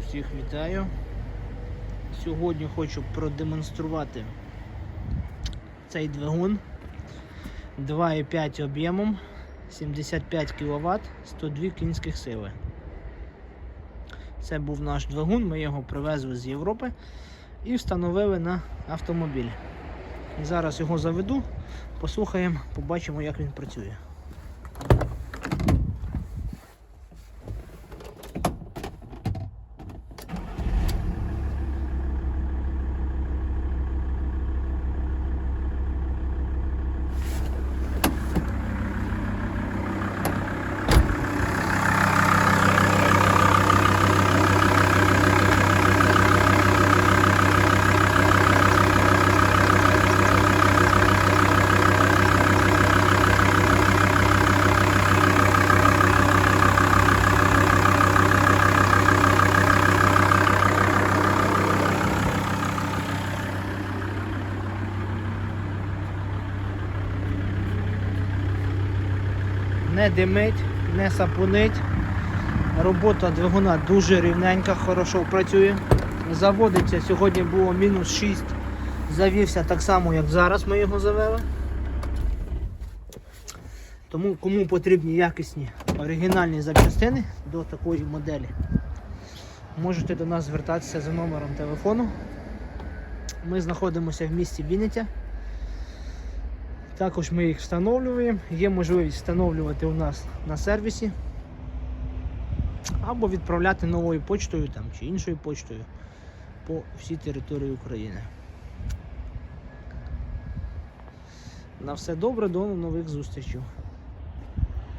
Усіх вітаю. Сьогодні хочу продемонструвати цей двигун 2,5 об'ємом, 75 кВт, 102 кінських сили. Це був наш двигун, ми його привезли з Європи і встановили на автомобіль. Зараз його заведу, послухаємо, побачимо, як він працює. Не димить, не сапунить. Робота двигуна дуже рівненька, хорошо працює. Заводиться сьогодні було мінус 6. Завівся так само, як зараз ми його завели. Тому кому потрібні якісні оригінальні запчастини до такої моделі, можете до нас звертатися за номером телефону. Ми знаходимося в місті Вінниця. Також ми їх встановлюємо. Є можливість встановлювати у нас на сервісі або відправляти новою почтою там, чи іншою почтою по всій території України. На все добре, до нових зустрічей.